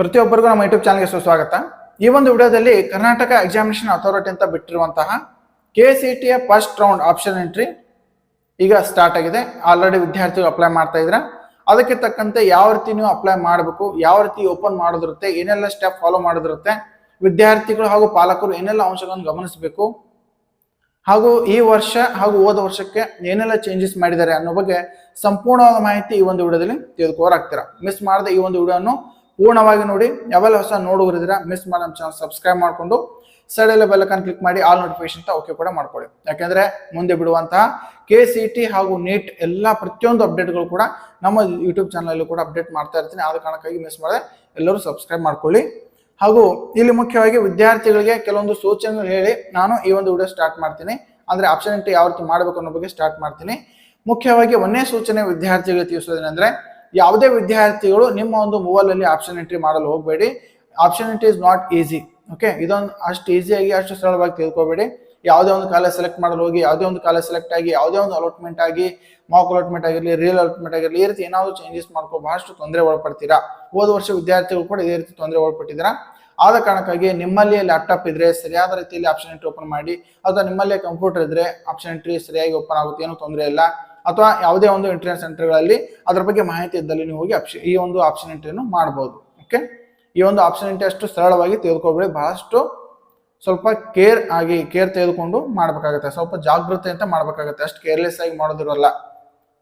ಪ್ರತಿಯೊಬ್ಬರಿಗೂ ನಮ್ಮ ಯೂಟ್ಯೂಬ್ ಚಾನಲ್ಗೆ ಸುಸ್ವಾಗತ. ಈ ಒಂದು ವಿಡಿಯೋದಲ್ಲಿ ಕರ್ನಾಟಕ ಎಕ್ಸಾಮಿನೇಷನ್ ಅಥಾರಿಟಿ ಅಂತ ಬಿಟ್ಟಿರುವಂತಹ ಕೆ ಸಿ ಟಿಯ ಫಸ್ಟ್ ರೌಂಡ್ ಆಪ್ಷನ್ ಎಂಟ್ರಿ ಈಗ ಸ್ಟಾರ್ಟ್ ಆಗಿದೆ. ಆಲ್ರೆಡಿ ವಿದ್ಯಾರ್ಥಿಗಳು ಅಪ್ಲೈ ಮಾಡ್ತಾ ಇದ್ರ. ಅದಕ್ಕೆ ತಕ್ಕಂತೆ ಯಾವ ರೀತಿ ನೀವು ಅಪ್ಲೈ ಮಾಡಬೇಕು, ಯಾವ ರೀತಿ ಓಪನ್ ಮಾಡೋದಿರುತ್ತೆ, ಏನೆಲ್ಲ ಸ್ಟೆಪ್ ಫಾಲೋ ಮಾಡೋದಿರುತ್ತೆ, ವಿದ್ಯಾರ್ಥಿಗಳು ಹಾಗೂ ಪಾಲಕರು ಏನೆಲ್ಲ ಅಂಶಗಳನ್ನು ಗಮನಿಸಬೇಕು, ಹಾಗೂ ಈ ವರ್ಷ ಹಾಗೂ ಹೋದ ವರ್ಷಕ್ಕೆ ಏನೆಲ್ಲ ಚೇಂಜಸ್ ಮಾಡಿದ್ದಾರೆ ಅನ್ನೋ ಬಗ್ಗೆ ಸಂಪೂರ್ಣವಾದ ಮಾಹಿತಿ ಈ ಒಂದು ವಿಡಿಯೋದಲ್ಲಿ ತಿಳಿದುಕೋರಾಗ್ತೀರಾ ಮಿಸ್ ಮಾಡದೆ ಈ ಒಂದು ವಿಡಿಯೋನು ಪೂರ್ಣವಾಗಿ ನೋಡಿ. ಯಾವೆಲ್ಲ ಹೊಸ ನೋಡುಗರಿದ್ದೀರಾ ಮಿಸ್ ಮಾಡಿ ಚಾನಲ್ ಸಬ್ಸ್ಕ್ರೈಬ್ ಮಾಡಿಕೊಂಡು ಸೈಡಲ್ಲಿ ಬೆಲ್ಲಕನ್ ಕ್ಲಿಕ್ ಮಾಡಿ ಆಲ್ ನೋಟಿಫಿಕೇಶನ್ ಓಕೆ ಕೂಡ ಮಾಡ್ಕೊಳ್ಳಿ. ಯಾಕೆಂದ್ರೆ ಮುಂದೆ ಬಿಡುವಂತಹ ಕೆ ಹಾಗೂ ನೀಟ್ ಎಲ್ಲ ಪ್ರತಿಯೊಂದು ಅಪ್ಡೇಟ್ಗಳು ಕೂಡ ನಮ್ಮ ಯೂಟ್ಯೂಬ್ ಚಾನಲ್ ಕೂಡ ಅಪ್ಡೇಟ್ ಮಾಡ್ತಾ ಇರ್ತೀನಿ. ಆದ ಕಾರಣಕ್ಕಾಗಿ ಮಿಸ್ ಮಾಡದೆ ಎಲ್ಲರೂ ಸಬ್ಸ್ಕ್ರೈಬ್ ಮಾಡ್ಕೊಳ್ಳಿ. ಹಾಗೂ ಇಲ್ಲಿ ಮುಖ್ಯವಾಗಿ ವಿದ್ಯಾರ್ಥಿಗಳಿಗೆ ಕೆಲವೊಂದು ಸೂಚನೆಗಳು ಹೇಳಿ ನಾನು ಈ ಒಂದು ವಿಡಿಯೋ ಸ್ಟಾರ್ಟ್ ಮಾಡ್ತೀನಿ. ಅಂದ್ರೆ ಆಪ್ಷನ್ ಎಂಟು ಯಾವ ರೀತಿ ಮಾಡಬೇಕು ಅನ್ನೋ ಬಗ್ಗೆ ಸ್ಟಾರ್ಟ್ ಮಾಡ್ತೀನಿ. ಮುಖ್ಯವಾಗಿ ಒಂದೇ ಸೂಚನೆ ವಿದ್ಯಾರ್ಥಿಗಳಿಗೆ ತಿಳಿಸೋದೇನೆಂದ್ರೆ ಯಾವುದೇ ವಿದ್ಯಾರ್ಥಿಗಳು ನಿಮ್ಮ ಒಂದು ಮೊಬೈಲ್ ಅಲ್ಲಿ ಆಪ್ಷನ್ ಎಂಟ್ರಿ ಮಾಡಲು ಹೋಗಬೇಡಿ. Option entry is not easy okay ಇದೊಂದು ಅಷ್ಟು ಈಸಿಯಾಗಿ ಅಷ್ಟು ಸರಳವಾಗಿ ತಿಳ್ಕೊಬೇಡಿ. ಯಾವುದೇ ಒಂದು ಕಾಲೇಜ್ ಸೆಲೆಕ್ಟ್ ಮಾಡಲು ಹೋಗಿ, ಯಾವುದೇ ಒಂದು ಕಾಲೇಜ್ ಸೆಲೆಕ್ಟ್ ಆಗಿ, ಯಾವುದೇ ಒಂದು ಅಲಾಟ್ಮೆಂಟ್ ಆಗಿ ಮಾಕ್ ಅಲಾಟ್ಮೆಂಟ್ ಆಗಿರಲಿ ರಿಯಲ್ ಅಲಾಟ್ಮೆಂಟ್ ಆಗಿರಲಿ, ಈ ರೀತಿ ಏನಾದರೂ ಚೇಂಜಸ್ ಮಾಡ್ಕೋ, ಬಹಳಷ್ಟು ತೊಂದರೆ ಒಳಪಡ್ತೀರಾ. ಹೋದ ವರ್ಷ ವಿದ್ಯಾರ್ಥಿಗಳು ಕೂಡ ಇದೇ ರೀತಿ ತೊಂದರೆ ಒಳಪಟ್ಟಿದ್ದೀರಾ. ಆದ ಕಾರಣಕ್ಕಾಗಿ ನಿಮ್ಮಲ್ಲಿ ಲ್ಯಾಪ್ಟಾಪ್ ಇದ್ರೆ ಸರಿಯಾದ ರೀತಿಯಲ್ಲಿ ಆಪ್ಷನ್ ಎಂಟ್ರಿ ಓಪನ್ ಮಾಡಿ, ಅಥವಾ ನಿಮ್ಮಲ್ಲೇ ಕಂಪ್ಯೂಟರ್ ಇದ್ರೆ ಆಪ್ಷನ್ ಎಂಟ್ರಿ ಸರಿಯಾಗಿ ಓಪನ್ ಆಗುತ್ತೆ, ಏನೂ ತೊಂದರೆ ಇಲ್ಲ. ಅಥವಾ ಯಾವುದೇ ಒಂದು ಇಂಟರ್ನೆಟ್ ಸೆಂಟರ್ಗಳಲ್ಲಿ ಅದರ ಬಗ್ಗೆ ಮಾಹಿತಿ ಇದ್ದಲ್ಲಿ ನೀವು ಹೋಗಿ ಆಪ್ಷನ್ ಈ ಒಂದು ಆಪ್ಷನ್ ಎಂಟ್ರಿಯನ್ನು ಮಾಡ್ಬೋದು ಓಕೆ ಈ ಒಂದು ಆಪ್ಷನ್ ಎಂಟ್ರಿ ಅಷ್ಟು ಸರಳವಾಗಿ ತೆಗೆದುಕೊಬೇಡಿ ಬಹಳಷ್ಟು ಸ್ವಲ್ಪ ಕೇರ್ ಆಗಿ ಕೇರ್ ತೆಗೆದುಕೊಂಡು ಮಾಡಬೇಕಾಗುತ್ತೆ. ಸ್ವಲ್ಪ ಜಾಗೃತೆ ಅಂತ ಮಾಡಬೇಕಾಗುತ್ತೆ. ಅಷ್ಟು ಕೇರ್ಲೆಸ್ ಆಗಿ ಮಾಡೋದಿರಲ್ಲ.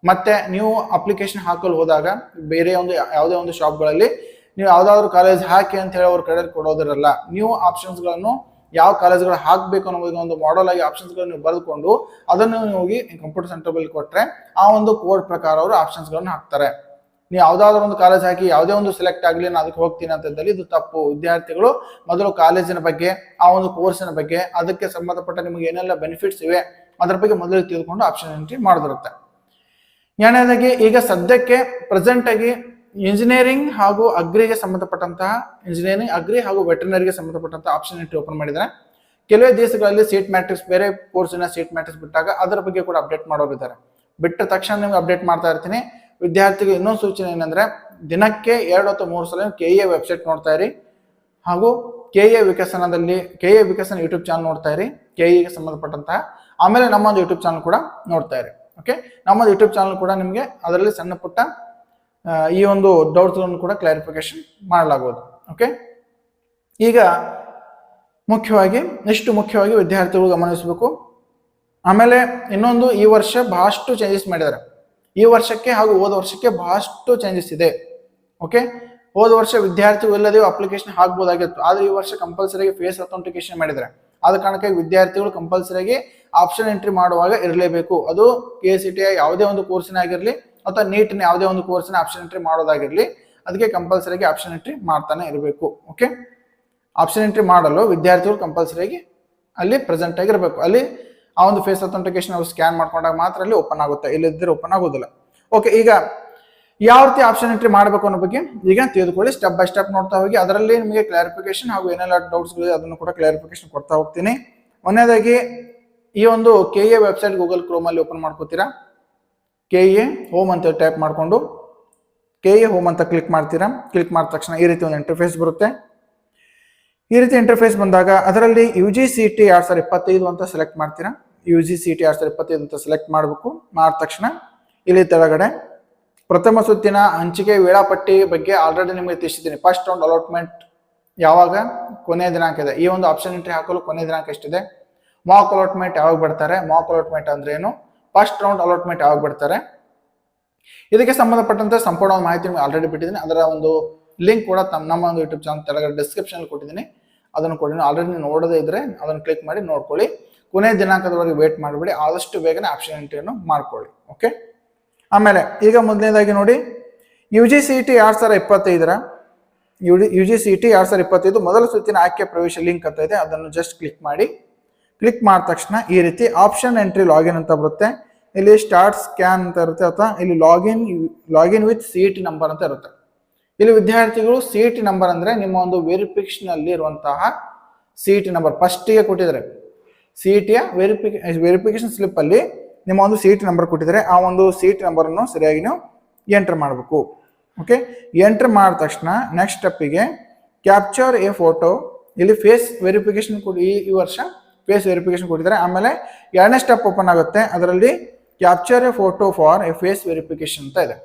ಮತ್ತೆ ನೀವು ಅಪ್ಲಿಕೇಶನ್ ಹಾಕಲು ಹೋದಾಗ ಬೇರೆ ಒಂದು ಯಾವುದೇ ಒಂದು ಶಾಪ್ಗಳಲ್ಲಿ ನೀವು ಯಾವ್ದಾದ್ರು ಕಾಲೇಜ್ ಹಾಕಿ ಅಂತ ಹೇಳಿ ಅವ್ರ ಕಡೆ ಕೊಡೋದಿರಲ್ಲ. ನೀವು ಆಪ್ಷನ್ಸ್ಗಳನ್ನು ಯಾವ ಕಾಲೇಜ್ಗಳು ಹಾಕಬೇಕು ಅನ್ನೋದಕ್ಕೆ ಒಂದು ಮಾಡಲ್ ಆಗಿ ಆಪ್ಷನ್ಸ್ಗಳನ್ನು ನೀವು ಬರೆದುಕೊಂಡು ಅದನ್ನು ನೀವು ಹೋಗಿ ಕಂಪ್ಯೂಟರ್ ಸೆಂಟರ್ ಕೊಟ್ಟರೆ ಆ ಒಂದು ಕೋಡ್ ಪ್ರಕಾರ ಅವರು ಆಪ್ಷನ್ಸ್ಗಳನ್ನು ಹಾಕ್ತಾರೆ. ನೀವು ಯಾವ್ದಾದ್ರು ಒಂದು ಕಾಲೇಜ್ ಹಾಕಿ ಯಾವುದೇ ಒಂದು ಸೆಲೆಕ್ಟ್ ಆಗಲಿ ನಾನು ಅದಕ್ಕೆ ಹೋಗ್ತೀನಿ ಅಂತಂದಲ್ಲಿ ಇದು ತಪ್ಪು. ವಿದ್ಯಾರ್ಥಿಗಳು ಮೊದಲು ಕಾಲೇಜಿನ ಬಗ್ಗೆ, ಆ ಒಂದು ಕೋರ್ಸಿನ ಬಗ್ಗೆ, ಅದಕ್ಕೆ ಸಂಬಂಧಪಟ್ಟ ನಿಮಗೆ ಏನೆಲ್ಲ ಬೆನಿಫಿಟ್ಸ್ ಇವೆ, ಅದ್ರ ಬಗ್ಗೆ ಮೊದಲು ತಿಳ್ಕೊಂಡು ಆಪ್ಷನ್ ಎಂಟ್ರಿ ಮಾಡಿದಿರುತ್ತೆ. ಎರಡನೇದಾಗಿ ಈಗ ಸದ್ಯಕ್ಕೆ ಪ್ರೆಸೆಂಟ್ ಆಗಿ ಇಂಜಿನಿಯರಿಂಗ್ ಹಾಗೂ ಅಗ್ರಿಗೆ ಸಂಬಂಧಪಟ್ಟಂತಹ ಇಂಜಿನಿಯರಿಂಗ್ ಅಗ್ರಿ ಹಾಗೂ ವೆಟರ್ನರಿಗೆ ಸಂಬಂಧಪಟ್ಟಂತಹ ಆಪ್ಷನ್ ಇಟ್ಟು ಓಪನ್ ಮಾಡಿದ್ದಾರೆ. ಕೆಲವೇ ದೇಶಗಳಲ್ಲಿ ಸೀಟ್ ಮ್ಯಾಟ್ರಿಕ್ಸ್ ಬೇರೆ ಕೋರ್ಸಿನ ಸೀಟ್ ಮ್ಯಾಟ್ರಿಕ್ಸ್ ಬಿಟ್ಟಾಗ ಅದರ ಬಗ್ಗೆ ಕೂಡ ಅಪ್ಡೇಟ್ ಮಾಡೋರಿದ್ದಾರೆ ಬಿಟ್ಟ ತಕ್ಷಣ ನಿಮ್ಗೆ ಅಪ್ಡೇಟ್ ಮಾಡ್ತಾ ಇರ್ತೀನಿ. ವಿದ್ಯಾರ್ಥಿಗೆ ಇನ್ನೊಂದು ಸೂಚನೆ ಏನಂದ್ರೆ, ದಿನಕ್ಕೆ ಎರಡು ಅಥವಾ ಮೂರು ಸಲ ಕೆ ಎ ವೆಬ್ಸೈಟ್ ನೋಡ್ತಾ ಇರಿ. ಹಾಗೂ K A ವಿಕಸನದಲ್ಲಿ K A Vikasana YouTube channel ನೋಡ್ತಾ ಇರಿ. ಕೆ ಇಗೆ ಸಂಬಂಧಪಟ್ಟಂತಹ, ಆಮೇಲೆ ನಮ್ಮೊಂದು ಯೂಟ್ಯೂಬ್ ಚಾನಲ್ ಕೂಡ ನೋಡ್ತಾ ಇರಿ. ಓಕೆ ನಮ್ಮೊಂದು ಯೂಟ್ಯೂಬ್ ಚಾನಲ್ ಕೂಡ ನಿಮಗೆ ಅದರಲ್ಲಿ ಸಣ್ಣ ಪುಟ್ಟ ಈ ಒಂದು ಡೌಟ್ಗಳನ್ನು ಕೂಡ ಕ್ಲಾರಿಫಿಕೇಶನ್ ಮಾಡಲಾಗುವುದು. ಓಕೆ ಈಗ ಮುಖ್ಯವಾಗಿ ಎಷ್ಟು ಮುಖ್ಯವಾಗಿ ವಿದ್ಯಾರ್ಥಿಗಳು ಗಮನಿಸಬೇಕು. ಆಮೇಲೆ ಇನ್ನೊಂದು, ಈ ವರ್ಷ ಬಹಳಷ್ಟು ಚೇಂಜಸ್ ಮಾಡಿದ್ದಾರೆ. ಈ ವರ್ಷಕ್ಕೆ ಹಾಗೂ ಹೋದ ವರ್ಷಕ್ಕೆ ಬಹಳಷ್ಟು ಚೇಂಜಸ್ ಇದೆ. ಓಕೆ ಹೋದ ವರ್ಷ ವಿದ್ಯಾರ್ಥಿಗಳು ಇಲ್ಲದೆ ಅಪ್ಲಿಕೇಶನ್ ಹಾಕ್ಬೋದಾಗಿತ್ತು. ಆದರೆ ಈ ವರ್ಷ ಕಂಪಲ್ಸರಿಯಾಗಿ ಫೇಸ್ ಅಥೆಂಟಿಕೇಶನ್ ಮಾಡಿದ್ದಾರೆ. ಆದ ಕಾರಣಕ್ಕಾಗಿ ವಿದ್ಯಾರ್ಥಿಗಳು ಕಂಪಲ್ಸರಿಯಾಗಿ ಆಪ್ಷನ್ ಎಂಟ್ರಿ ಮಾಡುವಾಗ ಇರಲೇಬೇಕು. ಅದು ಕೆ ಸಿ ಟಿ ಯಾವುದೇ ಒಂದು ಕೋರ್ಸಿನ ಆಗಿರಲಿ ಅಥವಾ ನೀಟ್ನ ಯಾವುದೇ ಒಂದು ಕೋರ್ಸ್ನ ಆಪ್ಷನ್ ಎಂಟ್ರಿ ಮಾಡೋದಾಗಿರಲಿ ಅದಕ್ಕೆ ಕಂಪಲ್ಸರಿಯಾಗಿ ಆಪ್ಷನ್ ಎಂಟ್ರಿ ಮಾಡ್ತಾನೆ ಇರಬೇಕು ಓಕೆ ಆಪ್ಷನ್ ಎಂಟ್ರಿ ಮಾಡಲು ವಿದ್ಯಾರ್ಥಿಗಳು ಕಂಪಲ್ಸರಿಯಾಗಿ ಅಲ್ಲಿ ಪ್ರೆಸೆಂಟ್ ಆಗಿರಬೇಕು ಅಲ್ಲಿ ಆ ಒಂದು ಫೇಸ್ ಅಥೆಂಟಿಕೇಶನ್ ಅವರು ಸ್ಕ್ಯಾನ್ ಮಾಡ್ಕೊಂಡಾಗ ಮಾತ್ರ ಅಲ್ಲಿ ಓಪನ್ ಆಗುತ್ತೆ ಇಲ್ಲದಿದ್ದರೆ ಓಪನ್ ಆಗೋದಿಲ್ಲ. ಓಕೆ ಈಗ ಯಾವ ರೀತಿ ಆಪ್ಷನ್ ಎಂಟ್ರಿ ಮಾಡಬೇಕು ಅನ್ನೋ ಬಗ್ಗೆ ಈಗ ತಿಳಿದುಕೊಳ್ಳಿ. ಸ್ಟೆಪ್ ಬೈ ಸ್ಟೆಪ್ ನೋಡ್ತಾ ಹೋಗಿ, ಅದರಲ್ಲಿ ನಿಮಗೆ ಕ್ಲಾರಿಫಿಕೇಶನ್ ಹಾಗೂ ಏನೆಲ್ಲ ಡೌಟ್ಸ್ಗಳಿದೆ ಅದನ್ನು ಕೂಡ ಕ್ಲಾರಿಫಿಕೇಶನ್ ಕೊಡ್ತಾ ಹೋಗ್ತೀನಿ. ಒಂದನೇದಾಗಿ ಈ ಒಂದು ಕೆ ಎ ವೆಬ್ಸೈಟ್ ಗೂಗಲ್ ಕ್ರೋಮಲ್ಲಿ ಓಪನ್ ಮಾಡ್ಕೋತೀರಾ? ಕೆ ಎ ಹೋಮ್ ಅಂತ ಟೈಪ್ ಮಾಡಿಕೊಂಡು ಕೆ ಎ ಹೋಮ್ ಅಂತ ಕ್ಲಿಕ್ ಮಾಡ್ತೀರಾ? ಕ್ಲಿಕ್ ಮಾಡಿದ ತಕ್ಷಣ ಈ ರೀತಿ ಒಂದು ಇಂಟರ್ಫೇಸ್ ಬರುತ್ತೆ. ಈ ರೀತಿ ಇಂಟರ್ಫೇಸ್ ಬಂದಾಗ ಅದರಲ್ಲಿ ಯು ಜಿ ಸಿ ಟಿ ಎರಡು ಸಾವಿರದ ಇಪ್ಪತ್ತೈದು ಅಂತ ಸೆಲೆಕ್ಟ್ ಮಾಡ್ತೀರಾ? ಯು ಜಿ ಸಿ ಟಿ ಎರಡು ಸಾವಿರದ ಇಪ್ಪತ್ತೈದು ಅಂತ ಸೆಲೆಕ್ಟ್ ಮಾಡಬೇಕು. ಮಾಡಿದ ತಕ್ಷಣ ಇಲ್ಲಿ ತೆಳಗಡೆ ಪ್ರಥಮ ಸುತ್ತಿನ ಹಂಚಿಕೆ ವೇಳಾಪಟ್ಟಿ ಬಗ್ಗೆ ಆಲ್ರೆಡಿ ನಿಮಗೆ ತಿಳಿಸಿದ್ದೀನಿ. ಫಸ್ಟ್ ರೌಂಡ್ ಅಲಾಟ್ಮೆಂಟ್ ಯಾವಾಗ? ಕೊನೆಯ ದಿನಾಂಕ ಇದೆ. ಈ ಒಂದು ಆಪ್ಷನ್ ಎಂಟ್ರಿ ಹಾಕಲು ಕೊನೆಯ ದಿನಾಂಕ ಎಷ್ಟಿದೆ? ಮಾಕ್ ಅಲಾಟ್ಮೆಂಟ್ ಯಾವಾಗ ಬಿಡ್ತಾರೆ ಮಾಕ್ ಅಲಾಟ್ಮೆಂಟ್ ಅಂದ್ರೆ ಏನು? ಫಸ್ಟ್ ರೌಂಡ್ ಅಲಾಟ್ಮೆಂಟ್ ಯಾವಾಗ ಬಿಡ್ತಾರೆ? ಇದಕ್ಕೆ ಸಂಬಂಧಪಟ್ಟಂತೆ ಸಂಪೂರ್ಣ ಮಾಹಿತಿ ನಿಮಗೆ ಆಲ್ರೆಡಿ ಬಿಟ್ಟಿದ್ದೀನಿ. ಅದರ ಒಂದು ಲಿಂಕ್ ಕೂಡ ತಮ್ಮ ನಮ್ಮ ಒಂದು ಯೂಟ್ಯೂಬ್ ಚಾನಲ್ ತೆಳಗಡೆ ಡಿಸ್ಕ್ರಿಪ್ಷನ್ ಕೊಟ್ಟಿದ್ದೀನಿ. ಅದನ್ನು ಕೊಡಿ. ಆಲ್ರೆಡಿ ನೀವು ನೋಡದೇ ಇದ್ರೆ ಅದನ್ನು ಕ್ಲಿಕ್ ಮಾಡಿ, ನೋಡ್ಕೊಳ್ಳಿ. ಕೊನೆ ದಿನಾಂಕದವರೆಗೆ ವೇಟ್ ಮಾಡಬೇಡಿ. ಆದಷ್ಟು ಬೇಗನೆ ಆಪ್ಷನ್ ಎಂಟ್ರಿಯನ್ನು ಮಾಡ್ಕೊಳ್ಳಿ. ಓಕೆ ಆಮೇಲೆ ಈಗ ಮೊದಲನೇದಾಗಿ ನೋಡಿ. ಯು ಜಿ ಸಿ ಟಿ ಎರಡ್ ಸಾವಿರ ಇಪ್ಪತ್ತೈದರ ಯು ಜಿ ಸಿ ಟಿ ಎರಡ್ ಸಾವಿರದ ಇಪ್ಪತ್ತೈದು ಮೊದಲ ಸುತ್ತಿನ ಆಯ್ಕೆ ಪ್ರವೇಶ ಲಿಂಕ್ ಅಂತ ಇದೆ. ಅದನ್ನು ಜಸ್ಟ್ ಕ್ಲಿಕ್ ಮಾಡಿ. ಕ್ಲಿಕ್ ಮಾಡಿದ ತಕ್ಷಣ ಈ ರೀತಿ ಆಪ್ಷನ್ ಎಂಟ್ರಿ ಲಾಗಿನ್ ಅಂತ ಬರುತ್ತೆ. ಇಲ್ಲಿ ಸ್ಟಾರ್ಟ್ ಸ್ಕ್ಯಾನ್ ಅಂತ ಇರುತ್ತೆ ಅಥವಾ ಇಲ್ಲಿ login login with C T number ಅಂತ ಇರುತ್ತೆ. ಇಲ್ಲಿ ವಿದ್ಯಾರ್ಥಿಗಳು ಸಿ ಟಿ ನಂಬರ್ ಅಂದ್ರೆ ನಿಮ್ಮ ಒಂದು ವೆರಿಫಿಕೇಶನ್ ಅಲ್ಲಿ ಇರುವಂತಹ ಸಿ ಟಿ ನಂಬರ್ ಫಸ್ಟಿಗೆ ಕೊಟ್ಟಿದ್ದಾರೆ. ಸಿ ಟಿಯ ವೆರಿಫಿಕೇ ವೆರಿಫಿಕೇಶನ್ ಸ್ಲಿಪ್ ಅಲ್ಲಿ ನಿಮ್ಮ ಒಂದು ಸಿ ಟಿ ನಂಬರ್ ಕೊಟ್ಟಿದ್ದಾರೆ. ಆ ಒಂದು ಸಿ ಟಿ ನಂಬರ್ ಅನ್ನು ಸರಿಯಾಗಿ ನೀವು ಎಂಟರ್ ಮಾಡಬೇಕು. ಓಕೆ? ಎಂಟರ್ ಮಾಡಿದ ತಕ್ಷಣ ನೆಕ್ಸ್ಟ್ ಸ್ಟೆಪ್ಪಿಗೆ ಕ್ಯಾಪ್ಚರ್ ಎ ಫೋಟೋ ಇಲ್ಲಿ ಫೇಸ್ ವೆರಿಫಿಕೇಶನ್ ಕೊಡಿ ಈ ವರ್ಷ ಫೇಸ್ ವೆರಿಫಿಕೇಶನ್ ಕೊಟ್ಟಿದ್ದಾರೆ. ಆಮೇಲೆ ಎರಡನೇ ಸ್ಟೆಪ್ ಓಪನ್ ಆಗುತ್ತೆ. ಅದರಲ್ಲಿ capture a photo for a face verification ಅಂತ ಇದೆ.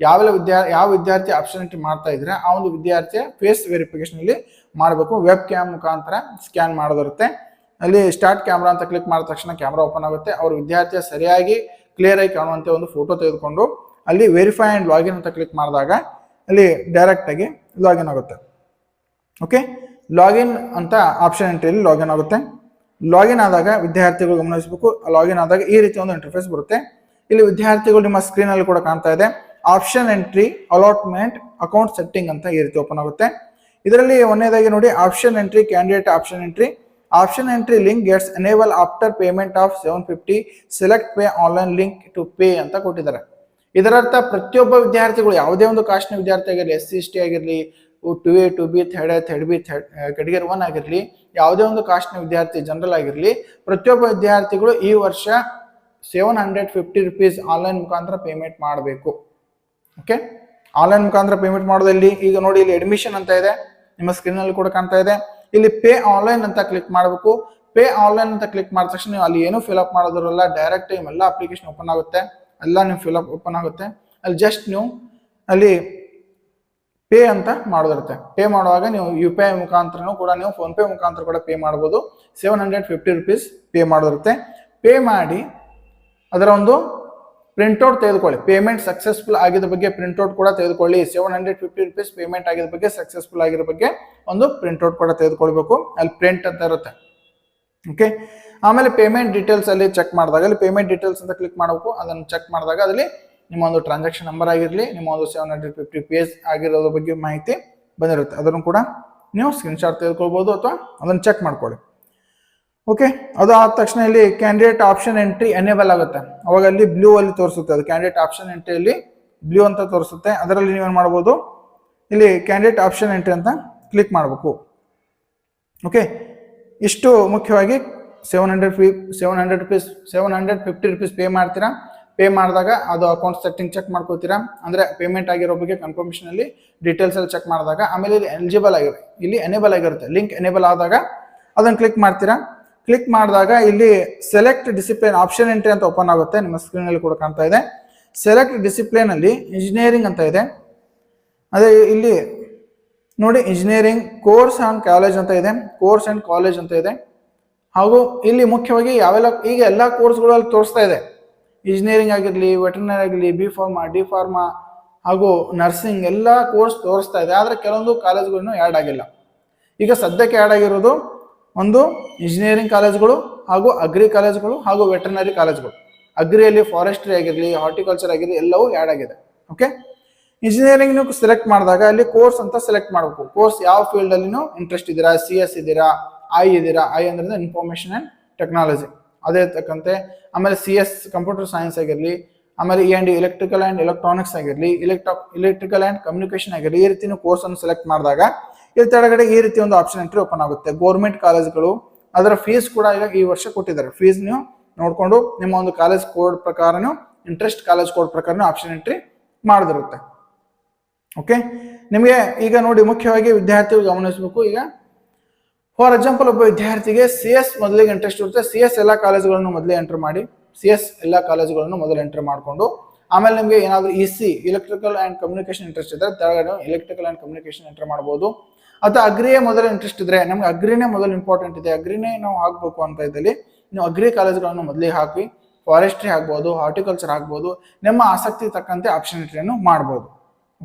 ಯಾವೆಲ್ಲ ವಿದ್ಯಾ, ಯಾವ ವಿದ್ಯಾರ್ಥಿ ಆಪ್ಷನ್ ಎಂಟ್ರಿ ಮಾಡ್ತಾ ಇದ್ರೆ ಆ ಒಂದು ವಿದ್ಯಾರ್ಥಿಯ ಫೇಸ್ ವೆರಿಫಿಕೇಶನ್ ಅಲ್ಲಿ ಮಾಡಬೇಕು. ವೆಬ್ ಕ್ಯಾಮ್ ಮುಖಾಂತರ ಸ್ಕ್ಯಾನ್ ಮಾಡೋದಿರುತ್ತೆ. ಅಲ್ಲಿ ಸ್ಟಾರ್ಟ್ ಕ್ಯಾಮ್ರಾ ಅಂತ ಕ್ಲಿಕ್ ಮಾಡಿದ ತಕ್ಷಣ ಕ್ಯಾಮ್ರಾ ಓಪನ್ ಆಗುತ್ತೆ. ಅವ್ರ ವಿದ್ಯಾರ್ಥಿಯ ಸರಿಯಾಗಿ ಕ್ಲಿಯರ್ ಆಗಿ ಕಾಣುವಂತೆ ಒಂದು ಫೋಟೋ ತೆಗೆದುಕೊಂಡು ಅಲ್ಲಿ ವೆರಿಫೈ ಆ್ಯಂಡ್ ಲಾಗಿನ್ ಅಂತ ಕ್ಲಿಕ್ ಮಾಡಿದಾಗ ಅಲ್ಲಿ ಡೈರೆಕ್ಟ್ ಆಗಿ ಲಾಗಿನ್ ಆಗುತ್ತೆ. ಓಕೆ ಲಾಗಿನ್ ಅಂತ ಆಪ್ಷನ್ ಎಂಟ್ರಿಯಲ್ಲಿ ಲಾಗಿನ್ ಆಗುತ್ತೆ. ಲಾಗಿನ್ ಆದಾಗ ವಿದ್ಯಾರ್ಥಿಗಳು ಗಮನಿಸಬೇಕು. ಲಾಗಿನ್ ಆದಾಗ ಈ ರೀತಿ ಒಂದು ಇಂಟರ್ಫೇಸ್ ಬರುತ್ತೆ. ಇಲ್ಲಿ ವಿದ್ಯಾರ್ಥಿಗಳು ನಿಮ್ಮ ಸ್ಕ್ರೀನ್ ಅಲ್ಲಿ ಕೂಡ ಕಾಣ್ತಾ ಇದೆ. Option entry allotment account setting ಅಂತ ಈ ರೀತಿ ಓಪನ್ ಆಗುತ್ತೆ. ಇದರಲ್ಲಿ ಒಂದನೇದಾಗಿ ನೋಡಿ option entry candidate option entry option entry link gets enable after payment of seven fifty select pay online link to pay ಅಂತ ಕೊಟ್ಟಿದ್ದಾರೆ. ಇದರರ್ಥ ಪ್ರತಿಯೊಬ್ಬ ವಿದ್ಯಾರ್ಥಿಗಳು ಯಾವುದೇ ಒಂದು ಕಾಸ್ಟ್ನ ವಿದ್ಯಾರ್ಥಿ ಆಗಿರಲಿ ಎಸ್ ಸಿ ಟಿ ಆಗಿರಲಿ two A, two B, third A, third B, third category one ಆಗಿರಲಿ, ಯಾವುದೇ ಒಂದು ಕಾಸ್ಟ್ನ ವಿದ್ಯಾರ್ಥಿ ಜನರಲ್ ಆಗಿರಲಿ, ಪ್ರತಿಯೊಬ್ಬ ವಿದ್ಯಾರ್ಥಿಗಳು ಈ ವರ್ಷ seven hundred fifty rupees online ಮುಖಾಂತರ ಪೇಮೆಂಟ್ ಮಾಡಬೇಕು. ಓಕೆ ಆನ್ಲೈನ್ ಮುಖಾಂತರ ಪೇಮೆಂಟ್ ಮಾಡೋದಲ್ಲಿ ಈಗ ನೋಡಿ ಇಲ್ಲಿ ಅಡ್ಮಿಷನ್ ಅಂತ ಇದೆ. ನಿಮ್ಮ ಸ್ಕ್ರೀನ್ ಅಲ್ಲಿ ಕೂಡ ಕಾಣ್ತಾ ಇದೆ. ಇಲ್ಲಿ ಪೇ ಆನ್ಲೈನ್ ಅಂತ ಕ್ಲಿಕ್ ಮಾಡಬೇಕು. ಪೇ ಆನ್ಲೈನ್ ಅಂತ ಕ್ಲಿಕ್ ಮಾಡಿದ ತಕ್ಷಣ ನೀವು ಅಲ್ಲಿ ಏನು ಫಿಲ್ ಅಪ್ ಮಾಡೋದ್ರಲ್ಲ ಡೈರೆಕ್ಟ್ ಎಲ್ಲ ಅಪ್ಲಿಕೇಶನ್ ಓಪನ್ ಆಗುತ್ತೆ. ಎಲ್ಲ ನೀವು ಫಿಲ್ ಅಪ್ ಓಪನ್ ಆಗುತ್ತೆ. ಅಲ್ಲಿ ಜಸ್ಟ್ ನೀವು ಅಲ್ಲಿ ಪೇ ಅಂತ ಮಾಡೋದಿರುತ್ತೆ. ಪೇ ಮಾಡುವಾಗ ನೀವು ಯು ಪಿ ಐ ಮುಖಾಂತರನೂ ಕೂಡ ನೀವು ಫೋನ್ ಪೇ ಮುಖಾಂತರ ಕೂಡ ಪೇ ಮಾಡ್ಬೋದು. Seven hundred fifty rupees pay ಮಾಡೋದಿರುತ್ತೆ. Pay ಮಾಡಿ ಅದರ ಒಂದು ಪ್ರಿಂಟ್ಔಟ್ ತೆಗೆದುಕೊಳ್ಳಿ. ಪೇಮೆಂಟ್ ಸಕ್ಸಸ್ಫುಲ್ ಆಗಿದ ಬಗ್ಗೆ ಪ್ರಿಂಟ್ಔಟ್ ಕೂಡ ತೆಗೆದುಕೊಳ್ಳಿ. Seven hundred fifty rupees payment ಆಗಿದ ಬಗ್ಗೆ ಸಕ್ಸಸ್ಫುಲ್ ಆಗಿರೋ ಬಗ್ಗೆ ಒಂದು ಪ್ರಿಂಟ್ಔಟ್ ಕೂಡ ತೆಗೆದುಕೊಳ್ಬೇಕು. ಅಲ್ಲಿ ಪ್ರಿಂಟ್ ಅಂತ ಇರುತ್ತೆ. ಓಕೆ ಆಮೇಲೆ ಪೇಮೆಂಟ್ ಡೀಟೇಲ್ಸ್ ಅಲ್ಲಿ ಚೆಕ್ ಮಾಡಿದಾಗ, ಅಲ್ಲಿ ಪೇಮೆಂಟ್ ಡೀಟೇಲ್ಸ್ ಅಂತ ಕ್ಲಿಕ್ ಮಾಡಬೇಕು. ಅದನ್ನು ಚೆಕ್ ಮಾಡಿದಾಗ ಅದರಲ್ಲಿ ನಿಮ್ಮ ಒಂದು ಟ್ರಾನ್ಸಾಕ್ಷನ್ ನಂಬರ್ ಆಗಿರಲಿ ನಿಮ್ಮ ಒಂದು ಸೆವೆನ್ ಹಂಡ್ರೆಡ್ ಫಿಫ್ಟಿ ಪೇಜ್ ಆಗಿರೋದ್ರ ಬಗ್ಗೆ ಮಾಹಿತಿ ಬಂದಿರುತ್ತೆ. ಅದನ್ನು ಕೂಡ ನೀವು ಸ್ಕ್ರೀನ್ಶಾಟ್ ತೆಗೆದುಕೊಳ್ಬೋದು ಅಥವಾ ಅದನ್ನು ಚೆಕ್ ಮಾಡ್ಕೊಳ್ಳಿ. ಓಕೆ ಅದು ಆದ ತಕ್ಷಣ ಇಲ್ಲಿ ಕ್ಯಾಂಡಿಡೇಟ್ ಆಪ್ಷನ್ ಎಂಟ್ರಿ ಎನೇಬಲ್ ಆಗುತ್ತೆ. ಅವಾಗ ಅಲ್ಲಿ ಬ್ಲೂ ಅಲ್ಲಿ ತೋರಿಸುತ್ತೆ. ಅದು ಕ್ಯಾಂಡಿಡೇಟ್ ಆಪ್ಷನ್ ಎಂಟ್ರಿಯಲ್ಲಿ ಬ್ಲೂ ಅಂತ ತೋರಿಸುತ್ತೆ. ಅದರಲ್ಲಿ ನೀವೇನು ಮಾಡ್ಬೋದು? ಇಲ್ಲಿ ಕ್ಯಾಂಡಿಡೇಟ್ ಆಪ್ಷನ್ ಎಂಟ್ರಿ ಅಂತ ಕ್ಲಿಕ್ ಮಾಡಬೇಕು. ಓಕೆ ಇಷ್ಟು ಮುಖ್ಯವಾಗಿ ಸೆವೆನ್ ಹಂಡ್ರೆಡ್ ಫಿ seven hundred rupees seven hundred fifty rupees pay ಮಾಡ್ತೀರಾ? ಪೇ ಮಾಡಿದಾಗ ಅದು ಅಕೌಂಟ್ ಸೆಟ್ಟಿಂಗ್ ಚೆಕ್ ಮಾಡ್ಕೋತೀರಾ? ಅಂದರೆ ಪೇಮೆಂಟ್ ಆಗಿರೋ ಬಗ್ಗೆ ಕನ್ಫರ್ಮೇಷನ್ ಅಲ್ಲಿ ಡೀಟೇಲ್ಸ್ ಅಲ್ಲಿ ಚೆಕ್ ಮಾಡಿದಾಗ, ಆಮೇಲೆ ಇಲ್ಲಿ ಎಲಿಜಿಬಲ್ ಆಗಿರುತ್ತೆ ಇಲ್ಲಿ ಎನೇಬಲ್ ಆಗಿರುತ್ತೆ. ಲಿಂಕ್ ಎನೇಬಲ್ ಆದಾಗ ಅದನ್ನು ಕ್ಲಿಕ್ ಮಾಡ್ತೀರಾ? ಕ್ಲಿಕ್ ಮಾಡಿದಾಗ ಇಲ್ಲಿ ಸೆಲೆಕ್ಟ್ ಡಿಸಿಪ್ಲಿನ್ ಆಪ್ಷನ್ ಎಂಟ್ರಿ ಅಂತ ಓಪನ್ ಆಗುತ್ತೆ. ನಿಮ್ಮ ಸ್ಕ್ರೀನಲ್ಲಿ ಕೂಡ ಕಾಣ್ತಾ ಇದೆ. ಸೆಲೆಕ್ಟ್ ಡಿಸಿಪ್ಲಿನ್ ಅಲ್ಲಿ ಇಂಜಿನಿಯರಿಂಗ್ ಅಂತ ಇದೆ. ಅದೇ ಇಲ್ಲಿ ನೋಡಿ ಇಂಜಿನಿಯರಿಂಗ್ ಕೋರ್ಸ್ ಆ್ಯಂಡ್ ಕಾಲೇಜ್ ಅಂತ ಇದೆ. ಕೋರ್ಸ್ ಆ್ಯಂಡ್ ಕಾಲೇಜ್ ಅಂತ ಇದೆ. ಹಾಗೂ ಇಲ್ಲಿ ಮುಖ್ಯವಾಗಿ ಯಾವೆಲ್ಲ ಈಗ ಎಲ್ಲ ಕೋರ್ಸ್ಗಳಲ್ಲಿ ತೋರಿಸ್ತಾ ಇದೆ. ಇಂಜಿನಿಯರಿಂಗ್ ಆಗಿರಲಿ ವೆಟರ್ನರಿ ಆಗಿರಲಿ ಬಿ ಫಾರ್ಮಾ ಡಿ ಫಾರ್ಮಾ ಹಾಗೂ ನರ್ಸಿಂಗ್ ಎಲ್ಲ ಕೋರ್ಸ್ ತೋರಿಸ್ತಾ ಇದೆ. ಆದರೆ ಕೆಲವೊಂದು ಕಾಲೇಜ್ಗಳನ್ನು ಆ್ಯಡ್ ಆಗಿಲ್ಲ. ಈಗ ಸದ್ಯಕ್ಕೆ ಆ್ಯಡ್ ಆಗಿರೋದು ಒಂದು ಇಂಜಿನಿಯರಿಂಗ್ ಕಾಲೇಜ್ಗಳು ಹಾಗೂ ಅಗ್ರಿ ಕಾಲೇಜ್ಗಳು ಹಾಗೂ ವೆಟರ್ನರಿ ಕಾಲೇಜ್ಗಳು ಅಗ್ರಿಯಲ್ಲಿ ಫಾರೆಸ್ಟ್ರಿ ಆಗಿರಲಿ ಹಾರ್ಟಿಕಲ್ಚರ್ ಆಗಿರಲಿ ಎಲ್ಲವೂ ಆ್ಯಡ್ ಆಗಿದೆ. ಓಕೆ ಇಂಜಿನಿಯರಿಂಗ್ ನೀವು ಸೆಲೆಕ್ಟ್ ಮಾಡಿದಾಗ ಅಲ್ಲಿ ಕೋರ್ಸ್ ಅಂತ ಸೆಲೆಕ್ಟ್ ಮಾಡಬೇಕು. ಕೋರ್ಸ್ ಯಾವ ಫೀಲ್ಡ್ ಅಲ್ಲಿ ನೀವು ಇಂಟ್ರೆಸ್ಟ್ ಇದ್ದೀರಾ? ಸಿ ಎಸ್ ಇದ್ದೀರಾ? ಐ ಇದ್ದೀರಾ? ಐ ಅಂದ್ರೆ ಇನ್ಫಾರ್ಮೇಶನ್ ಅಂಡ್ ಟೆಕ್ನಾಲಜಿ ಅದೇ ತಕ್ಕಂತೆ, ಆಮೇಲೆ ಸಿ ಎಸ್ ಕಂಪ್ಯೂಟರ್ ಸೈನ್ಸ್ ಆಗಿರಲಿ, ಆಮೇಲೆ E and electrical and electronics ಆಗಿರಲಿ ಇಲೆಕ್ಟ್ರಾ ಎಲೆಕ್ಟ್ರಿಕಲ್ ಆ್ಯಂಡ್ ಕಮ್ಯುನಿಕೇಶನ್ ಆಗಿರಲಿ, ಈ ರೀತಿಯೂ ಕೋರ್ಸನ್ನು ಸೆಲೆಕ್ಟ್ ಮಾಡಿದಾಗ, ಇಲ್ಲಿ ಕೆಳಗಡೆ ಈ ರೀತಿ ಒಂದು ಆಪ್ಷನ್ ಎಂಟ್ರಿ ಓಪನ್ ಆಗುತ್ತೆ. ಗೌರ್ಮೆಂಟ್ ಕಾಲೇಜ್ಗಳು ಅದರ ಫೀಸ್ ಕೂಡ ಈಗ ಈ ವರ್ಷ ಕೊಟ್ಟಿದ್ದಾರೆ. ಫೀಸ್ ನೀವು ನೋಡಿಕೊಂಡು ನಿಮ್ಮ ಒಂದು ಕಾಲೇಜ್ ಕೋಡ್ ಪ್ರಕಾರನೂ ಇಂಟ್ರೆಸ್ಟ್ ಕಾಲೇಜ್ ಕೋಡ್ ಪ್ರಕಾರನೂ ಆಪ್ಷನ್ ಎಂಟ್ರಿ ಮಾಡದಿರುತ್ತೆ. ಓಕೆ ನಿಮಗೆ ಈಗ ನೋಡಿ ಮುಖ್ಯವಾಗಿ ವಿದ್ಯಾರ್ಥಿಗಳು ಗಮನಿಸಬೇಕು. ಈಗ ಫಾರ್ ಎಕ್ಸಾಂಪಲ್ ಒಬ್ಬ ವಿದ್ಯಾರ್ಥಿಗೆ ಸಿ ಎಸ್ ಮೊದಲಿಗೆ ಇಂಟ್ರೆಸ್ಟ್ ಇರುತ್ತೆ. ಸಿ ಎಸ್ ಎಲ್ಲ ಕಾಲೇಜುಗಳನ್ನು ಮೊದಲೇ ಎಂಟರ್ ಮಾಡಿ ಸಿ ಎಸ್ ಎಲ್ಲ ಕಾಲೇಜುಗಳನ್ನು ಮೊದಲು ಎಂಟರ್ ಮಾಡಿಕೊಂಡು, ಆಮೇಲೆ ನಿಮಗೆ ಏನಾದರೂ E C electrical and communication interest ಇದ್ದರೆ ತೆಳಗಡೆ ಎಲೆಕ್ಟ್ರಿಕಲ್ ಆ್ಯಂಡ್ ಕಮ್ಯುನಿಕೇಷನ್ ಎಂಟರ್ ಮಾಡ್ಬೋದು. ಅಥವಾ ಅಗ್ರಿಯೇ ಮೊದಲು ಇಂಟ್ರೆಸ್ಟ್ ಇದ್ದರೆ ನಮಗೆ ಅಗ್ರಿನೇ ಮೊದಲು ಇಂಪಾರ್ಟೆಂಟ್ ಇದೆ. ಅಗ್ರಿನೇ ನಾವು ಹಾಕಬೇಕು ಅಂತ ಇದ್ದಲ್ಲಿ, ನೀವು ಅಗ್ರಿ ಕಾಲೇಜ್ಗಳನ್ನು ಮೊದಲೇ ಹಾಕಿ ಫಾರೆಸ್ಟ್ರಿ ಆಗ್ಬೋದು ಹಾರ್ಟಿಕಲ್ಚರ್ ಆಗ್ಬೋದು, ನಿಮ್ಮ ಆಸಕ್ತಿ ತಕ್ಕಂತೆ ಆಪ್ಷನ್ ಎಂಟ್ರಿಯನ್ನು ಮಾಡ್ಬೋದು.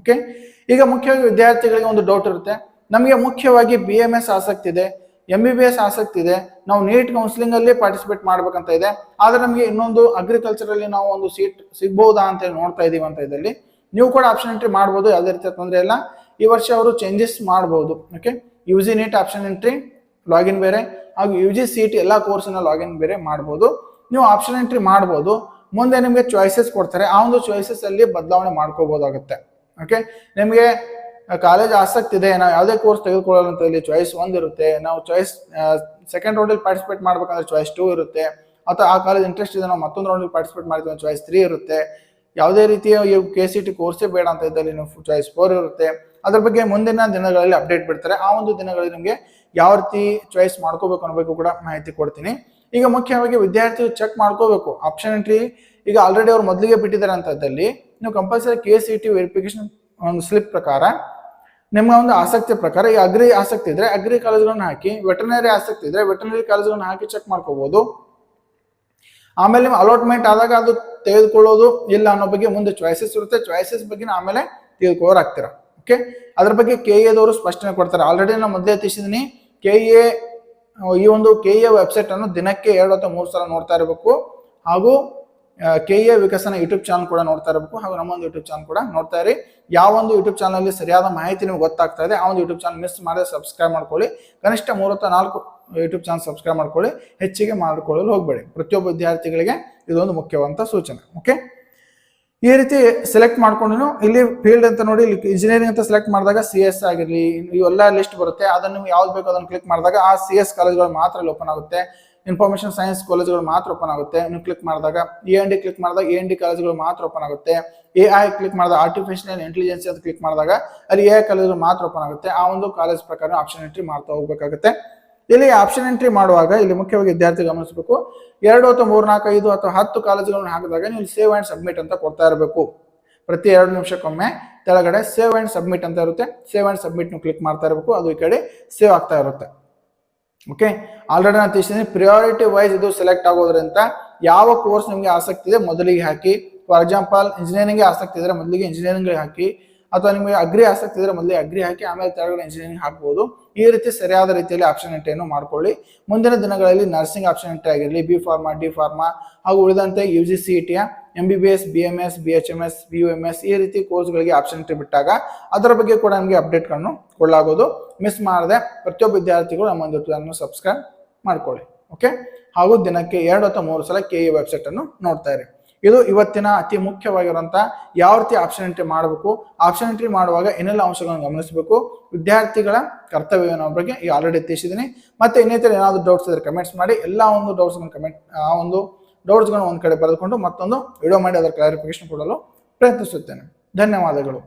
ಓಕೆ ಈಗ ಮುಖ್ಯವಾಗಿ ವಿದ್ಯಾರ್ಥಿಗಳಿಗೆ ಒಂದು ಡೌಟ್ ಇರುತ್ತೆ. ನಮಗೆ ಮುಖ್ಯವಾಗಿ ಬಿ ಎಂ ಎಸ್ ಆಸಕ್ತಿ ಇದೆ. ಎಂ ಬಿ ಬಿ ಎಸ್ ಆಸಕ್ತಿ ಇದೆ. ನಾವು ನೀಟ್ ಕೌನ್ಸಿಲಿಂಗ್ ಅಲ್ಲಿ ಪಾರ್ಟಿಸಿಪೇಟ್ ಮಾಡ್ಬೇಕಂತ ಇದೆ. ಆದ್ರೆ ನಮಗೆ ಇನ್ನೊಂದು ಅಗ್ರಿಕಲ್ಚರ್ ಅಲ್ಲಿ ನಾವು ಒಂದು ಸೀಟ್ ಸಿಗ್ಬಹುದಾ ಅಂತ ನೋಡ್ತಾ ಇದೀವಿ ಅಂತ ಇದರಲ್ಲಿ. ನೀವು ಕೂಡ ಆಪ್ಷನ್ ಎಂಟ್ರಿ ಮಾಡ್ಬೋದು, ಯಾವುದೇ ರೀತಿಯ ತೊಂದರೆ ಇಲ್ಲ. ಈ ವರ್ಷ ಅವರು ಚೇಂಜಸ್ ಮಾಡ್ಬೋದು okay U G NEET option entry login ಬೇರೆ. ಹಾಗೂ ಯು ಜಿ ಸಿ ಟಿ ಎಲ್ಲ ಕೋರ್ಸಿನ ಲಾಗಿನ್ ಬೇರೆ ಮಾಡ್ಬೋದು. ನೀವು ಆಪ್ಷನ್ ಎಂಟ್ರಿ ಮಾಡ್ಬೋದು. ಮುಂದೆ ನಿಮಗೆ ಚಾಯ್ಸಸ್ ಕೊಡ್ತಾರೆ. ಆ ಒಂದು ಚಾಯ್ಸಸ್ ಅಲ್ಲಿ ಬದಲಾವಣೆ ಮಾಡ್ಕೋಬಹುದಾಗುತ್ತೆ ಓಕೆ ನಿಮಗೆ ಕಾಲೇಜ್ ಆಸಕ್ತಿ ಇದೆ, ನಾವು ಯಾವುದೇ ಕೋರ್ಸ್ ತೆಗೆದುಕೊಳ್ಳೋಣ ಅಂತ ಇಲ್ಲಿ ಚಾಯ್ಸ್ ಒಂದ್ ಇರುತ್ತೆ. ನಾವು ಚಾಯ್ಸ್ ಸೆಕೆಂಡ್ ರೌಂಡಲ್ಲಿ ಪಾರ್ಟಿಸಿಪೇಟ್ ಮಾಡ್ಬೇಕಂದ್ರೆ ಚಾಯ್ಸ್ ಟೂ ಇರುತ್ತೆ. ಅಥವಾ ಆ ಕಾಲೇಜ್ ಇಂಟ್ರೆಸ್ಟ್ ಇದೆ, ನಾವು ಮತ್ತೊಂದು ರೌಂಡಲ್ಲಿ ಪಾರ್ಟಿಸಿಪೇಟ್ ಮಾಡ್ತೀವಿ ಚಾಯ್ಸ್ ತ್ರೀ ಇರುತ್ತೆ. ಯಾವುದೇ ರೀತಿಯ ಕೆ ಸಿ ಟಿ ಕೋರ್ಸೇ ಬೇಡ ಅಂತ ಇದ್ದಲ್ಲಿ ನೀವು ಚಾಯ್ಸ್ ಫೋರ್ ಇರುತ್ತೆ. ಅದ್ರ ಬಗ್ಗೆ ಮುಂದಿನ ದಿನಗಳಲ್ಲಿ ಅಪ್ಡೇಟ್ ಬಿಡ್ತಾರೆ. ಆ ಒಂದು ದಿನಗಳಲ್ಲಿ ನಿಮಗೆ ಯಾವ ರೀತಿ ಚಾಯ್ಸ್ ಮಾಡ್ಕೋಬೇಕು ಅನ್ನೋ ಬಗ್ಗೆ ಕೂಡ ಮಾಹಿತಿ ಕೊಡ್ತೀನಿ. ಈಗ ಮುಖ್ಯವಾಗಿ ವಿದ್ಯಾರ್ಥಿಗಳು ಚೆಕ್ ಮಾಡ್ಕೋಬೇಕು. ಆಪ್ಷನ್ ಎಂಟ್ರಿ ಈಗ ಆಲ್ರೆಡಿ ಅವ್ರು ಮೊದಲಿಗೆ ಬಿಟ್ಟಿದ್ದಾರೆ ಅಂತದ್ದಲ್ಲಿ ನೀವು compulsory K C T verification ಒಂದು ಸ್ಲಿಪ್ ಪ್ರಕಾರ ನಿಮ್ಮ ಒಂದು ಆಸಕ್ತಿ ಪ್ರಕಾರ ಈ ಅಗ್ರಿ ಆಸಕ್ತಿ ಇದ್ರೆ ಅಗ್ರಿ ಕಾಲೇಜ್ಗಳನ್ನ ಹಾಕಿ, ವೆಟರ್ನರಿ ಆಸಕ್ತಿ ಇದ್ರೆ ವೆಟರ್ನರಿ ಕಾಲೇಜ್ಗಳನ್ನ ಹಾಕಿ ಚೆಕ್ ಮಾಡ್ಕೋಬಹುದು ಆಮೇಲೆ ನಿಮ್ಮ ಅಲಾಟ್ಮೆಂಟ್ ಆದಾಗ ಅದು ತೆಗೆದುಕೊಳ್ಳೋದು ಇಲ್ಲ ಅನ್ನೋ ಬಗ್ಗೆ ಮುಂದೆ ಚಾಯ್ಸಸ್ ಇರುತ್ತೆ. ಚಾಯ್ಸಸ್ ಬಗ್ಗೆ ಆಮೇಲೆ ತೆಗೆದುಕೊಳ್ಳೋರು ಆಗ್ತೀರಾ? ಓಕೆ ಅದ್ರ ಬಗ್ಗೆ ಕೆ ಎದವರು ಸ್ಪಷ್ಟನೆ ಕೊಡ್ತಾರೆ. ಆಲ್ರೆಡಿ ನಾನು ಮೊದಲೇ ತಿಳಿಸಿದ್ದೀನಿ ಕೆ ಎ ಈ ಒಂದು ಕೆ ಎ ವೆಬ್ಸೈಟ್ ಅನ್ನು ದಿನಕ್ಕೆ ಎರಡು ಅಥವಾ ಮೂರು ಸಲ ನೋಡ್ತಾ ಇರಬೇಕು. ಹಾಗೂ K A Vikasana YouTube channel ಕೂಡ ನೋಡ್ತಾ ಇರಬೇಕು ಹಾಗೂ ನಮ್ಮೊಂದು ಯೂಟ್ಯೂಬ್ ಚಾನಲ್ ಕೂಡ ನೋಡ್ತಾ ಇರಿ. ಯಾವ ಒಂದು ಯೂಟ್ಯೂಬ್ ಚಾನಲ್ ಸರಿಯಾದ ಮಾಹಿತಿ ನಿಮ್ಗೆ ಗೊತ್ತಾಗ್ತಾ ಇದೆ, ಆ ಒಂದು ಯೂಟ್ಯೂಬ್ ಚಾನಲ್ ಮಿಸ್ ಮಾಡದೆ ಸಬ್ಸ್ಕ್ರೈಬ್ ಮಾಡ್ಕೊಳ್ಳಿ. ಕನಿಷ್ಠ ಅಥವಾ ನಾಲ್ಕು ಯೂಟ್ಯೂಬ್ ಚಾನಲ್ ಸಬ್ಸ್ಕ್ರೈಬ್ ಮಾಡ್ಕೊಳ್ಳಿ. ಹೆಚ್ಚಿಗೆ ಮಾಡಿಕೊಳ್ಳಲು ಹೋಗಬೇಡಿ. ಪ್ರತಿಯೊಬ್ಬ ವಿದ್ಯಾರ್ಥಿಗಳಿಗೆ ಇದೊಂದು ಮುಖ್ಯವಂತ ಸೂಚನೆ. ಓಕೆ ಈ ರೀತಿ ಸೆಲೆಕ್ಟ್ ಮಾಡ್ಕೊಂಡು ಇಲ್ಲಿ ಫೀಲ್ಡ್ ಅಂತ ನೋಡಿ, ಇಲ್ಲಿ ಇಂಜಿನಿಯರಿಂಗ್ ಅಂತ ಸೆಲೆಕ್ಟ್ ಮಾಡಿದಾಗ ಸಿ ಎಸ್ ಆಗಿರಲಿ ಇವೆಲ್ಲ ಲಿಸ್ಟ್ ಬರುತ್ತೆ. ಅದನ್ನು ನೀವು ಯಾವ್ದು ಬೇಕು ಅದನ್ನು ಕ್ಲಿಕ್ ಮಾಡಿದಾಗ ಆ ಸಿ ಎಸ್ ಕಾಲೇಜ್ಗಳು ಮಾತ್ರ ಇಲ್ಲಿ ಓಪನ್ ಆಗುತ್ತೆ. ಇನ್ಫಾರ್ಮೇಶನ್ ಸೈನ್ಸ್ ಕಾಲೇಜ್ಗಳು ಮಾತ್ರ ಓಪನ್ ಆಗುತ್ತೆ. ನೀವು ಕ್ಲಿಕ್ ಮಾಡಿದಾಗ ಎ ಎನ್ ಡಿ ಕ್ಲಿಕ್ ಮಾಡಿದಾಗ ಎ ಎನ್ ಡಿ ಕಾಲೇಜ್ಗಳು ಮಾತ್ರ ಓಪನ್ ಆಗುತ್ತೆ. ಎ ಐ ಕ್ಲಿಕ್ ಮಾಡಿದಾಗ ಆರ್ಟಿಫಿಷಿಯಲ್ ಇಂಟೆಲಿಜೆನ್ಸ್ ಅಂತ ಕ್ಲಿಕ್ ಮಾಡಿದಾಗ ಅಲ್ಲಿ ಎ ಐ ಕಾಲೇಜ್ಗಳು ಮಾತ್ರ ಓಪನ್ ಆಗುತ್ತೆ. ಆ ಒಂದು ಕಾಲೇಜ್ ಪ್ರಕಾರ ಆಪ್ಷನ್ ಎಂಟ್ರಿ ಮಾಡ್ತಾ ಹೋಗ್ಬೇಕಾಗುತ್ತೆ. ಇಲ್ಲಿ ಆಪ್ಷನ್ ಎಂಟ್ರಿ ಮಾಡುವಾಗ ಇಲ್ಲಿ ಮುಖ್ಯವಾಗಿ ವಿದ್ಯಾರ್ಥಿ ಗಮನಿಸಬೇಕು. ಎರಡು ಅಥವಾ ಮೂರು ನಾಲ್ಕು ಐದು ಅಥವಾ ಹತ್ತು ಕಾಲೇಜುಗಳನ್ನು ಹಾಕಿದಾಗ ನೀವು ಸೇವ್ ಆ್ಯಂಡ್ ಸಬ್ಮಿಟ್ ಅಂತ ಕೊಡ್ತಾ ಇರಬೇಕು. ಪ್ರತಿ ಎರಡು ನಿಮಿಷಕ್ಕೊಮ್ಮೆ ಕೆಳಗಡೆ ಸೇವ್ ಆ್ಯಂಡ್ ಸಬ್ಮಿಟ್ ಅಂತ ಇರುತ್ತೆ. ಸೇವ್ ಆ್ಯಂಡ್ ಸಬ್ಮಿಟ್ ನೀವು ಕ್ಲಿಕ್ ಮಾಡ್ತಾ ಇರಬೇಕು. ಅದು ಈ ಕಡೆ ಸೇವ್ ಆಗ್ತಾ ಇರುತ್ತೆ. ಓಕೆ ಆಲ್ರೆಡಿ ನಾನು ತಿಳಿಸಿದ್ದೀನಿ ಪ್ರಿಯಾರಿಟಿ ವೈಸ್ ಇದು ಸೆಲೆಕ್ಟ್ ಆಗೋದ್ರಿಂದ ಯಾವ ಕೋರ್ಸ್ ನಿಮಗೆ ಆಸಕ್ತಿ ಇದೆ, ಮೊದಲಿಗೆ ಹಾಕಿ. ಫಾರ್ ಎಕ್ಸಾಂಪಲ್ ಇಂಜಿನಿಯರಿಂಗ್ಗೆ ಆಸಕ್ತಿ ಇದ್ರೆ ಮೊದಲಿಗೆ ಇಂಜಿನಿಯರಿಂಗ್ ಹಾಕಿ. ಅಥವಾ ನಿಮಗೆ ಅಗ್ರಿ ಆಸಕ್ತಿ ಇದ್ರೆ ಮೊದಲೇ ಅಗ್ರಿ ಹಾಕಿ, ಆಮೇಲೆ ಕೆಳಗಡೆ ಇಂಜಿನಿಯರಿಂಗ್ ಹಾಕ್ಬೋದು. ಈ ರೀತಿ ಸರಿಯಾದ ರೀತಿಯಲ್ಲಿ ಆಪ್ಷನ್ ಎಂಟ್ರಿಯನ್ನು ಮಾಡ್ಕೊಳ್ಳಿ. ಮುಂದಿನ ದಿನಗಳಲ್ಲಿ ನರ್ಸಿಂಗ್ ಆಪ್ಷನ್ ಎಂಟ್ರಿ ಆಗಿರಲಿ ಬಿ ಫಾರ್ಮಾ ಡಿ ಫಾರ್ಮಾ ಹಾಗೂ ಉಳಿದಂತೆ U G C ಟಿಯ M B B S B M S B H M S B U M S ಈ ರೀತಿ ಕೋರ್ಸ್ಗಳಿಗೆ ಆಪ್ಷನ್ ಎಂಟ್ರಿ ಬಿಟ್ಟಾಗ ಅದರ ಬಗ್ಗೆ ಕೂಡ ನಮಗೆ ಅಪ್ಡೇಟ್ಗಳನ್ನು ಕೊಡಲಾಗೋದು. ಮಿಸ್ ಮಾಡದೆ ಪ್ರತಿಯೊಬ್ಬ ವಿದ್ಯಾರ್ಥಿಗಳು ನಮ್ಮ ಚಾನಲ್ ಸಬ್ಸ್ಕ್ರೈಬ್ ಮಾಡ್ಕೊಳ್ಳಿ. ಓಕೆ ಹಾಗೂ ದಿನಕ್ಕೆ ಎರಡು ಅಥವಾ ಮೂರು ಸಲ ಕೆ ಇ ವೆಬ್ಸೈಟ್ ಅನ್ನು ನೋಡ್ತಾ ಇರಿ. ಇದು ಇವತ್ತಿನ ಅತಿ ಮುಖ್ಯವಾಗಿರುವಂಥ ಯಾವ ರೀತಿ ಆಪ್ಷನ್ ಎಂಟ್ರಿ ಮಾಡಬೇಕು? ಆಪ್ಷನ್ ಎಂಟ್ರಿ ಮಾಡುವಾಗ ಏನೆಲ್ಲ ಅಂಶಗಳನ್ನು ಗಮನಿಸಬೇಕು? ವಿದ್ಯಾರ್ಥಿಗಳ ಕರ್ತವ್ಯ ಅನ್ನೋ ಬಗ್ಗೆ ಈಗ ಆಲ್ರೆಡಿ ತಿಳಿಸಿದ್ದೀನಿ. ಮತ್ತೆ ಇನ್ನಿತರ ಏನಾದರೂ ಡೌಟ್ಸ್ ಇದ್ರೆ ಕಮೆಂಟ್ಸ್ ಮಾಡಿ. ಎಲ್ಲ ಒಂದು ಡೌಟ್ಸ್ ಕಮೆಂಟ್ ಆ ಒಂದು ಡೌಟ್ಸ್ಗಳನ್ನು ಒಂದು ಕಡೆ ಬರೆದುಕೊಂಡು ಮತ್ತೊಂದು ವಿಡಿಯೋ ಮಾಡಿ ಅದರ ಕ್ಲಾರಿಫಿಕೇಶನ್ ಕೊಡಲು ಪ್ರಯತ್ನಿಸುತ್ತೇನೆ. ಧನ್ಯವಾದಗಳು.